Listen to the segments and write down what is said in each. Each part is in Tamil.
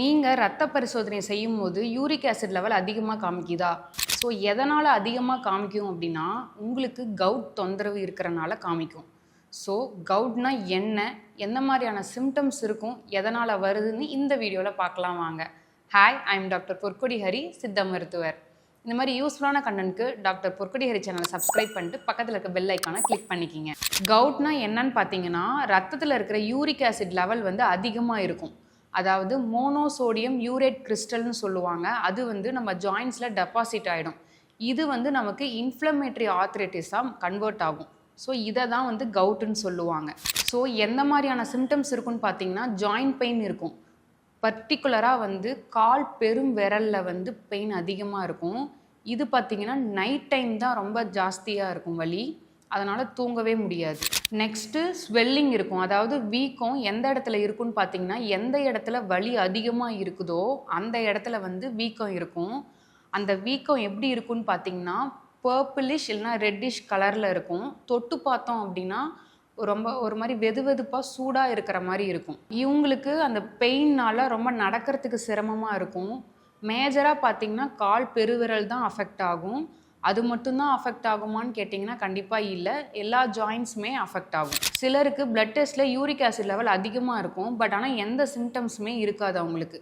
நீங்கள் ரத்த பரிசோதனை செய்யும் போது யூரிக் ஆசிட் லெவல் அதிகமாக காமிக்குதா? ஸோ எதனால் அதிகமாக காமிக்கும் அப்படின்னா உங்களுக்கு கவுட் தொந்தரவு இருக்கிறனால காமிக்கும். ஸோ கவுட்னா என்ன? எந்த மாதிரியான சிம்டம்ஸ் இருக்கும்? எதனால் வருதுன்னு இந்த வீடியோவில் பார்க்கலாம் வாங்க. Hi I am doctor Porkodi Hari சித்த மருத்துவர். இந்த மாதிரி யூஸ்ஃபுல்லான கண்டனுக்கு டாக்டர் பொற்கொடி ஹரி சேனலை சப்ஸ்கிரைப் பண்ணிட்டு பக்கத்தில் இருக்க பெல் ஐக்கானை கிளிக் பண்ணிக்கிங்க. கவுட்னா என்னன்னு பார்த்தீங்கன்னா ரத்தத்தில் இருக்கிற யூரிக் ஆசிட் லெவல் வந்து அதிகமாக இருக்கும். அதாவது மோனோசோடியம் யூரேட் கிறிஸ்டல்னு சொல்லுவாங்க. அது வந்து நம்ம ஜாயின்ஸில் டெபாசிட் ஆகிடும் இது வந்து நமக்கு இன்ஃப்ளமேட்ரி ஆர்த்ரைட்டிஸாக கன்வெர்ட் ஆகும். ஸோ இதை தான் வந்து கவுட்டுன்னு சொல்லுவாங்க. ஸோ எந்த மாதிரியான சிம்டம்ஸ் இருக்குன்னு பார்த்தீங்கன்னா ஜாயிண்ட் பெயின் இருக்கும். பர்டிகுலராக வந்து கால் பெரும் விரலில் வந்து பெயின் அதிகமாக இருக்கும். இது பார்த்தீங்கன்னா நைட் டைம் தான் ரொம்ப ஜாஸ்தியாக இருக்கும் வலி. அதனால் தூங்கவே முடியாது. நெக்ஸ்ட்டு ஸ்வெல்லிங் இருக்கும். அதாவது வீக்கம் எந்த இடத்துல இருக்குன்னு பார்த்தீங்கன்னா எந்த இடத்துல வலி அதிகமாக இருக்குதோ அந்த இடத்துல வந்து வீக்கம் இருக்கும். அந்த வீக்கம் எப்படி இருக்குன்னு பார்த்தீங்கன்னா பர்பிளிஷ் இல்லைனா ரெட்டிஷ் கலரில் இருக்கும். தொட்டு பார்த்தோம் அப்படின்னா ரொம்ப ஒரு மாதிரி வெது வெதுப்பாக சூடாக இருக்கிற மாதிரி இருக்கும். இவங்களுக்கு அந்த பெயின்னால் ரொம்ப நடக்கிறதுக்கு சிரமமாக இருக்கும். மேஜராக பார்த்தீங்கன்னா கால் பெருவிரல் தான் அஃபெக்ட் ஆகும். அது மட்டும்தான் அஃபெக்ட் ஆகுமான்னு கேட்டிங்கன்னா கண்டிப்பாக இல்லை. எல்லா ஜாயின்ஸுமே அஃபெக்ட் ஆகும். சிலருக்கு பிளட் டெஸ்ட்டில் யூரிக் ஆசிட் லெவல் அதிகமாக இருக்கும். பட் ஆனால் எந்த சிம்டம்ஸுமே இருக்காது அவங்களுக்கு.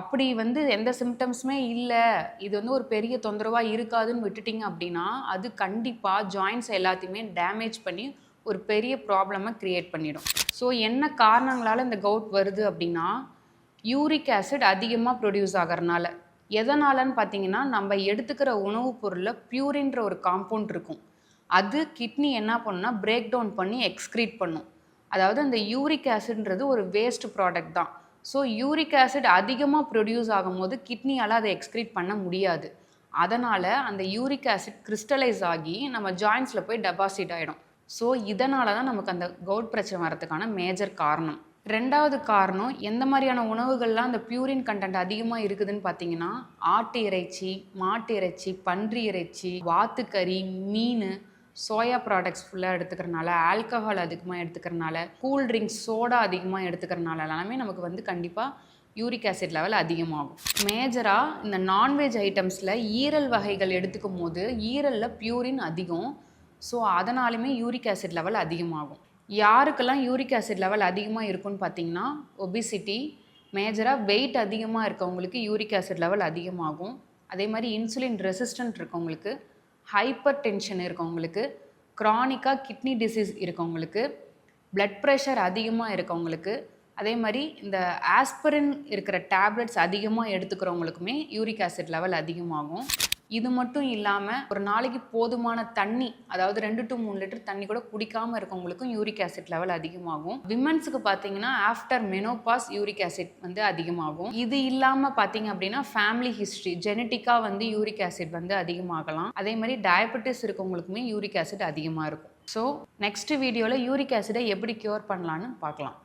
அப்படி வந்து எந்த சிம்டம்ஸுமே இல்லை. இது வந்து ஒரு பெரிய தொந்தரவாக இருக்காதுன்னு விட்டுட்டிங்க அப்படின்னா அது கண்டிப்பாக ஜாயின்ஸ் எல்லாத்தையுமே டேமேஜ் பண்ணி ஒரு பெரிய ப்ராப்ளமை க்ரியேட் பண்ணிடும். ஸோ என்ன காரணங்களால் இந்த கவுட் வருது அப்படின்னா யூரிக் ஆசிட் அதிகமாக ப்ரொடியூஸ் ஆகிறனால. எதனாலன்னு பார்த்தீங்கன்னா நம்ம எடுத்துக்கிற உணவுப் பொருளில் பியூரின்ற ஒரு காம்பவுண்ட் இருக்கும். அது கிட்னி என்ன பண்ணுன்னா பிரேக் டவுன் பண்ணி எக்ஸ்க்ரீட் பண்ணும். அதாவது அந்த யூரிக் ஆசிட்ன்றது ஒரு வேஸ்ட் ப்ராடக்ட் தான். ஸோ யூரிக் ஆசிட் அதிகமாக ப்ரொடியூஸ் ஆகும்போது கிட்னியால் அதை எக்ஸ்க்ரீட் பண்ண முடியாது. அதனால் அந்த யூரிக் ஆசிட் கிறிஸ்டலைஸ் ஆகி நம்ம ஜாயின்ஸில் போய் டெபாசிட் ஆகிடும் ஸோ இதனால தான் நமக்கு அந்த கவுட் பிரச்சனை வரதுக்கான மேஜர் காரணம். ரெண்டாவது காரணம் எந்த மாதிரியான உணவுகள்லாம் அந்த பியூரின் கண்டென்ட் அதிகமாக இருக்குதுன்னு பார்த்தீங்கன்னா ஆட்டு இறைச்சி மாட்டு இறைச்சி பன்றி இறைச்சி வாத்துக்கறி மீன் சோயா ப்ராடக்ட்ஸ் ஃபுல்லாக எடுத்துக்கிறனால ஆல்கஹால் அதிகமாக எடுத்துக்கிறனால கூல் ட்ரிங்க்ஸ் சோடா அதிகமாக எடுத்துக்கிறனால எல்லாமே நமக்கு வந்து கண்டிப்பாக யூரிக் ஆசிட் லெவல் அதிகமாகும். மேஜராக இந்த நான்வெஜ் ஐட்டம்ஸில் ஈரல் வகைகள் எடுத்துக்கும் போது ஈரலில் பியூரின் அதிகம். ஸோ அதனாலுமே யூரிக் ஆசிட் லெவல் அதிகமாகும். யாருக்கெல்லாம் யூரிக் ஆசிட் லெவல் அதிகமாக இருக்குன்னு பார்த்தீங்கன்னா ஒபிசிட்டி மேஜராக வெயிட் அதிகமாக இருக்கவங்களுக்கு யூரிக் ஆசிட் லெவல் அதிகமாகும். அதே மாதிரி இன்சுலின் ரெசிஸ்டன்ட் இருக்கவங்களுக்கு ஹைப்பர் டென்ஷன் இருக்கவங்களுக்கு க்ரானிக்காக கிட்னி டிசீஸ் இருக்கவங்களுக்கு பிளட் ப்ரெஷர் அதிகமாக இருக்கவங்களுக்கு அதே மாதிரி இந்த ஆஸ்பிரின் இருக்கிற டேப்லெட்ஸ் அதிகமாக எடுத்துக்கிறவங்களுக்குமே யூரிக் ஆசிட் லெவல் அதிகமாகும். இது மட்டும் இல்லாமல் ஒரு நாளைக்கு போதுமான தண்ணி அதாவது ரெண்டு டு மூணு லிட்டர் தண்ணி கூட குடிக்காமல் இருக்கவங்களுக்கும் யூரிக் ஆசிட் லெவல் அதிகமாகும். விமன்ஸுக்கு பார்த்தீங்கன்னா ஆஃப்டர் மெனோபாஸ் யூரிக் ஆசிட் வந்து அதிகமாகும். இது இல்லாமல் பார்த்தீங்க அப்படின்னா ஃபேமிலி ஹிஸ்ட்ரி ஜெனட்டிக்காக வந்து யூரிக் ஆசிட் வந்து அதிகமாகலாம். அதே மாதிரி டயபெட்டிஸ் இருக்கவங்களுக்குமே யூரிக் ஆசிட் அதிகமாக இருக்கும். ஸோ நெக்ஸ்ட் வீடியோவில் யூரிக் ஆசிடை எப்படி க்யூர் பண்ணலான்னு பார்க்கலாம்.